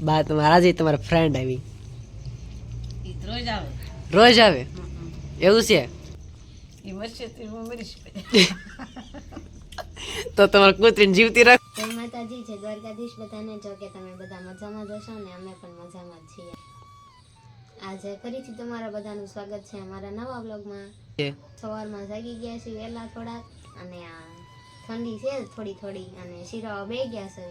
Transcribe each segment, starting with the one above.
બા તમારા જે તમારા ફ્રેન્ડ આવી. રોજ આવે. રોજ આવે? એવું છે? તો તમારા મરીશ તો તમારે કૂતરીને જીવતી રાખ જય માતાજી છે દ્વારકાધીશ બધાને. જો કે તમે બધા મજામાં જ હશો ને અમે પણ મજામાં છીએ. આજે ફરીથી તમારા બધાનું સ્વાગત છે અમારા નવા બ્લોગમાં સવારમાં જાગી ગયા છીએ વહેલા થોડાક અને આ ઠંડી છે થોડી થોડી અને શિરાવા બે ગયા છે.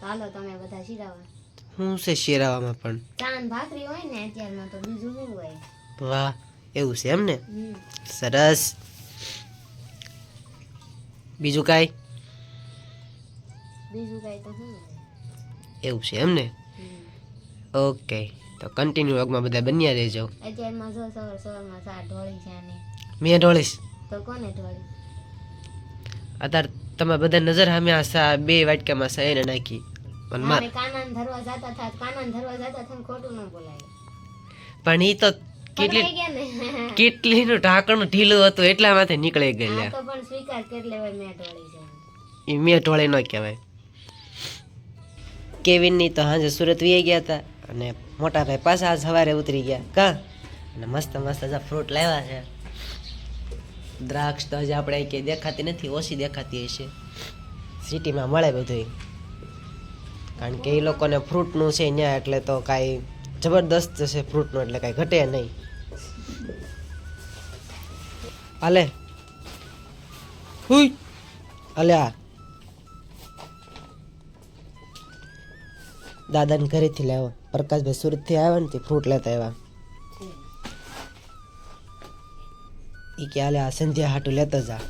તો હાલો તમે બધા શીરાવા શું છે શેરાવામાં પણ? ચાંદ ભાખરી હોય ને અત્યારમાં તો બીજું શું હોય? વાહ એવું છે એમ ને? સરસ. બીજું કાંઈ? બીજું કાંઈ તો શું એવું છે એમ ને? ઓકે તો કન્ટિન્યુ વર્ગમાં બધા બન્યા રહેજો. અત્યારમાં જો સવાર સવારમાં ચા ઢોળી છે ને મેં ઢોળીશ તો કોને ઢોળી? અત્યારે તમે બધા નજર સામે આ બે વાટકામાં સા એને નાખી. પણ અમે કાનાને ધરવા જતા હતા કાનાને ધરવા જતા હતા ખોટું ન બોલાય. પણ એ તો કેટલી ને. કેટલીનું ઢાંકણું ઢીલું હતું એટલા માથે નીકળી ગયેલા. તો પણ સ્વીકાર કરી લેવાય મેં ઢોળી એ મેં ઢોળે ન કહેવાય. કેવિનની તો હાજે સુરત વી ગયા હતા અને મોટા ભાઈ પાછા સવારે ઉતરી ગયા. કા? અને મસ્ત મસ્ત હજા ફ્રૂટ લાવ્યા છે. દ્રાક્ષ તો હજી આપણે કે દેખાતી નથી ઓછી દેખાતી હશે. સિટીમાં મળે બધું કારણ કે એ લોકોને ફ્રૂટનું છે ત્યાં એટલે તો કાંઈ જબરદસ્ત છે ફ્રૂટનું એટલે કાંઈ ઘટે નહીં. હાલે. હુઈ. અલ્યા દાદાને ઘરેથી લાવ્યો. પ્રકાશભાઈ સુરતથી આવ્યા ને તે ફ્રૂટ લેતા આવ્યા. એ કે હાલે આ સંધ્યા હાટું લેતો જા.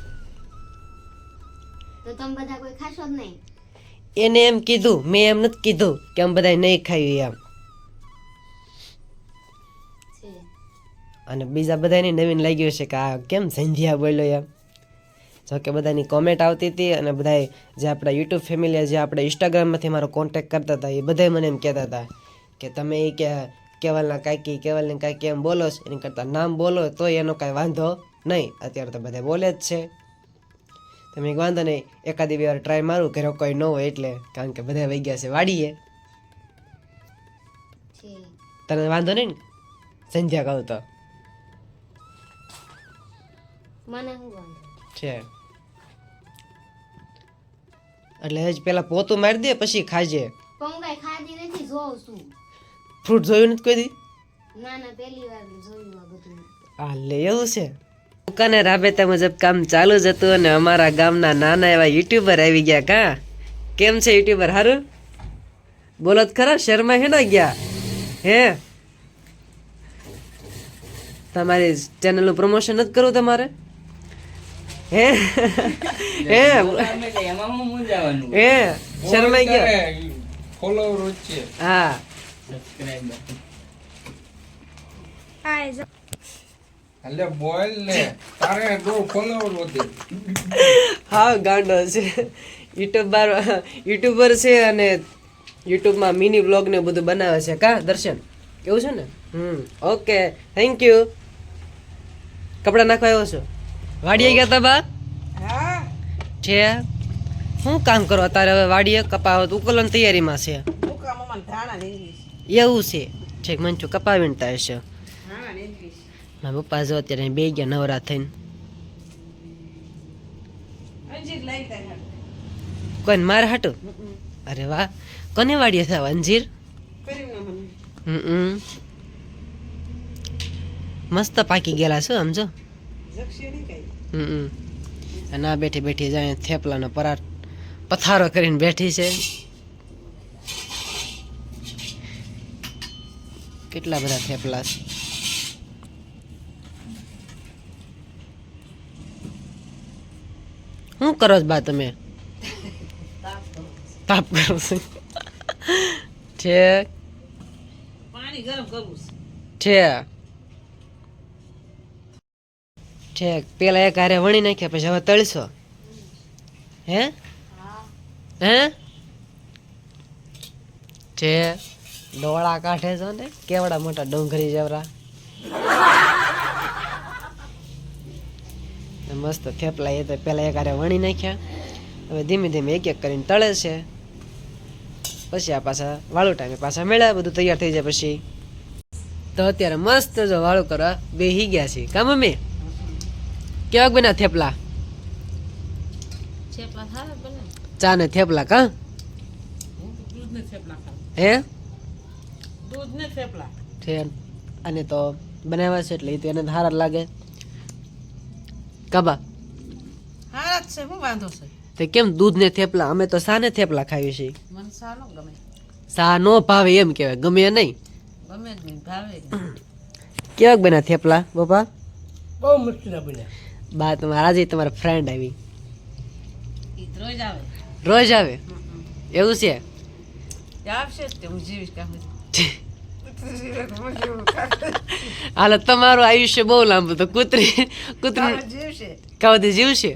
તો તમે બધા કોઈ ખાશો જ નહીં? એને એમ કીધું મેં એમ નથી કીધું કે આમ બધા નહીં ખાયું એમ. અને બીજા બધાને નવીન લાગ્યું છે કે આ કેમ સંધ્યા બોલ્યો એમ. જો કે બધાની કોમેન્ટ આવતી હતી અને બધાએ જે આપણા યુટ્યુબ ફેમિલી જે આપણે ઇન્સ્ટાગ્રામમાંથી મારો કોન્ટેક્ટ કરતા હતા એ બધાય મને એમ કહેતા હતા કે તમે એ કે કેવલના કાકી કેવલને કાંઈકી એમ બોલો છો એની કરતાં નામ બોલો તો એનો કાંઈ વાંધો નહીં. અત્યારે તો બધા બોલે જ છે. તમે વાંધો નહીં એકાદી બે વાર ટ્રાય મારું ઘરે કોઈ ન હોય એટલે. કારણ કે બધા વહી ગયા છે વાડીએ. તને વાંધો નહીં ને? સંધ્યા કહું તો. મને શું છે. એટલે હજ પેલા પોતું મારી દે પછી ખાજે. પણ હું કાંઈ ખાધી નથી જોઉં છું. ફ્રૂટ જોયું નથી કોઈ દી? ના ના પહેલી વાર જોયું આ બધું. આ લે એવું છે? દુકાને રાબેતા મુજબ કામ ચાલુ જ હતું અને અમારા ગામના નાના એવા યુટ્યુબર આવી ગયા કા? કેમ છે યુટ્યુબર? હારું? બોલો જ ખરા શહેરમાં હેના ગયા? હે? તમારી ચેનલનું પ્રમોશન નથી કરવું તમારે? હે? હે? હે શર્માઈ ગયા? ફોલોવર છે. હા. સબસ્ક્રાઇબર એટલે બોલ ને તારે દો ફોલોવર વધે. હા ગાંડો છે. યુટ્યુબર યુટ્યુબર છે અને યુટ્યુબમાં મિની બ્લોગ ને બધું બનાવે છે. કા દર્શન? એવું છે ને? હમ ઓકે થેન્ક યુ કપડા નાખવા આવ્યો છો? વાડીએ ગયા તા બા? છે? શું કામ કરો તારે હવે? વાડીએ કપાવ ઉકલન તૈયારીમાં છે. એવું છે. છેક મંચુ કપાવીને વીણતા હશે મારા પપ્પા જો અત્યારે બે ગયા નવરા થઈને. કોઈને માર હાટું? અરે વાહ. કોને વાડીએ થાવ અંજીર? મસ્ત પાકી ગયેલા છો સમજો હમ. અને આ બેઠી બેઠી જાય થેપલાનો પરાઠ પથારો કરીને બેઠી છે. કેટલા બધા થેપલા છે? શું કરો છો બા તમે? તાપ કરો છો. છે. પાણી ગરમ કરવું છે. છે. પેલા એક હારે વણી નાખ્યા પછી હવે તળશો. હે? હે? છે. ડોળા કાઢે છો ને? કેવડા મોટા ડુંગરી જેવડા ને મસ્ત થેપલા એ તો પહેલાં એક હારે વણી નાખ્યા. હવે ધીમે ધીમે એક એક કરીને તળે છે. પછી આ પાછા વાળું ટાઈમે પાછા મેળા બધું તૈયાર થઈ જાય પછી. તો અત્યારે મસ્ત જો વાળું કરવા બેહી ગયા છે કા મમ્મી? કેવાક બન્યા થેપલા? બને ચા ને થેપલા કા? હું તો દૂધ ને થેપલા હે? દૂધ ને થેપલા. છે અને તો બનાવ્યા છે એટલે એ તો એને જ લાગે. કાબા હારા છે હું વાંધો છે. તે કેમ દૂધ ને થેપલા? અમે તો સા ને થેપલા ખાવી છીએ. મને સા નો ગમે. સા નો ભાવે એમ કહેવાય. ગમે એ નહીં. ગમે જ નહીં ભાવે જ કેવાક બન્યા થેપલા બાપા? બહુ મુશ્કેલ બન્યા. બા તમારા જે તમારા ફ્રેન્ડ આવી. રોજ આવે. રોજ આવે? એવું છે? આવશે તે હું જીવીશ કામ હાલ તમારું આયુષ્ય બહુ લાંબુ તો કૂતરી કૂતરી જીવશે કાવતી જીવશે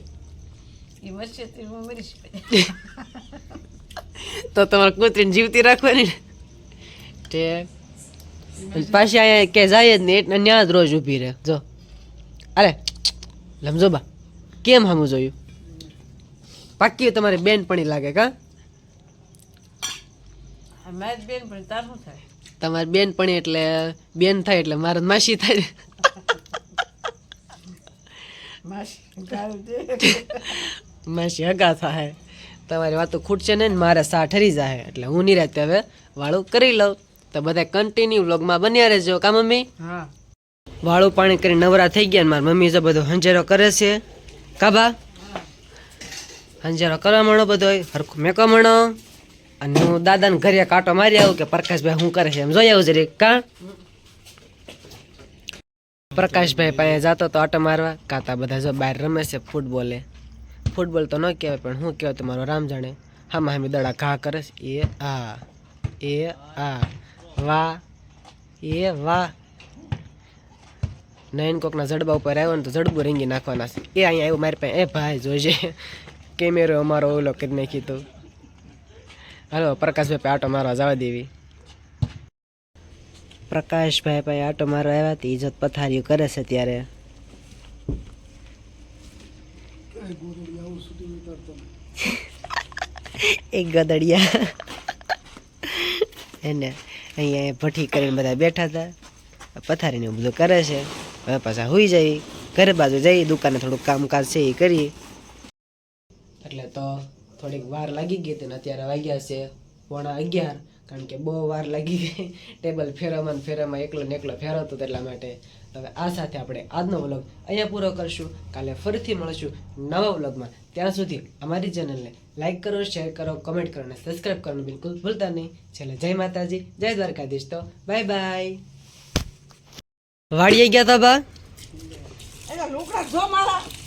તે તમારે કૂતરીને જીવતી રાખવાની ને પાછી અહીંયા કે જાય જ નહીં એટલે ત્યાં જ રોજ ઊભી રહે જો અરે લમજો બા કેમ હામું જોયું પાકી તમારી બેનપણી લાગે કા બેન પણ તાર થાય તમારી બેનપણી એટલે બેન થાય એટલે મારે માસી થાય. માસી હગા થાય. તમારી વાતો ખૂટશે ને મારે સા ઠરી જાય. એટલે હું નિરાતે હવે વાળું કરી લઉં. તો બધા કન્ટિન્યુ વ્લોગમાં બન્યા રહેજો કા મમ્મી? હા. વાળું પાણી કરી નવરા થઈ ગયા ને મારી મમ્મી જો બધો હંજેરો કરે છે. કાબા હંજેરો કરવા મળો બધો હરખું મેકો મળો અને હું દાદાને ઘરે કાંટો મારી આવું કે પ્રકાશભાઈ શું કરે છે? એમ જોઈ આવું જરીક, કા? પ્રકાશભાઈ પાસે જતો તો આટો મારવા. કાતા બધા જો બહાર રમે છે ફૂટબોલે. ફૂટબોલ તો ન કહેવાય, પણ શું કહેવાય તમારો રામ જાણે? હામાં હામી દડા ઘા કરે છે. એ આ એ આ વાહ એ વાહ નયન કોકના જડબા ઉપર આવ્યો ને તો જડબું રીંગી નાખવાના છે. એ અહીંયા આવ્યું મારી પાસે. એ ભાઈ જોઈજે કેમેરો અમારો ઓલો કરી નાખી તો. હાલો પ્રકાશભાઈ આટો મારવા જવા દેવી. પ્રકાશભાઈ ભાઈ આટો મારવા આવ્યા તે ઇજ્જત પથારીઓ કરે છે ત્યારે. એક ગદડિયા. એને અહીંયા ભઠ્ઠી કરીને બધા બેઠા હતા. પથારીને બધું કરે છે. હવે પાછા હોઈ જાય ઘરે બાજુ જઈ દુકાને થોડુંક કામકાજ છે એ કરી એટલે તો થોડીક વાર લાગી ગઈ હતી ને અત્યારે વાગ્યા છે પોણા અગિયાર, કારણ કે બહુ વાર લાગી ગઈ. ટેબલ ફેરવામાં ફેરવામાં એકલો ને એકલો ફેરવતો એટલા માટે. હવે આ સાથે આપણે આજનો વ્લોગ અહીંયા પૂરો કરશું. કાલે ફરીથી મળશું નવા વ્લોગમાં. ત્યાં સુધી અમારી ચેનલને લાઇક કરો, શેર કરો કમેન્ટ કરો અને સબસ્ક્રાઈબ કરવાનું બિલકુલ ભૂલતા નહીં. છેલ્લે જય માતાજી, જય દ્વારકાધીશ. તો બાય બાય વાડીએ ગયા હતા બા?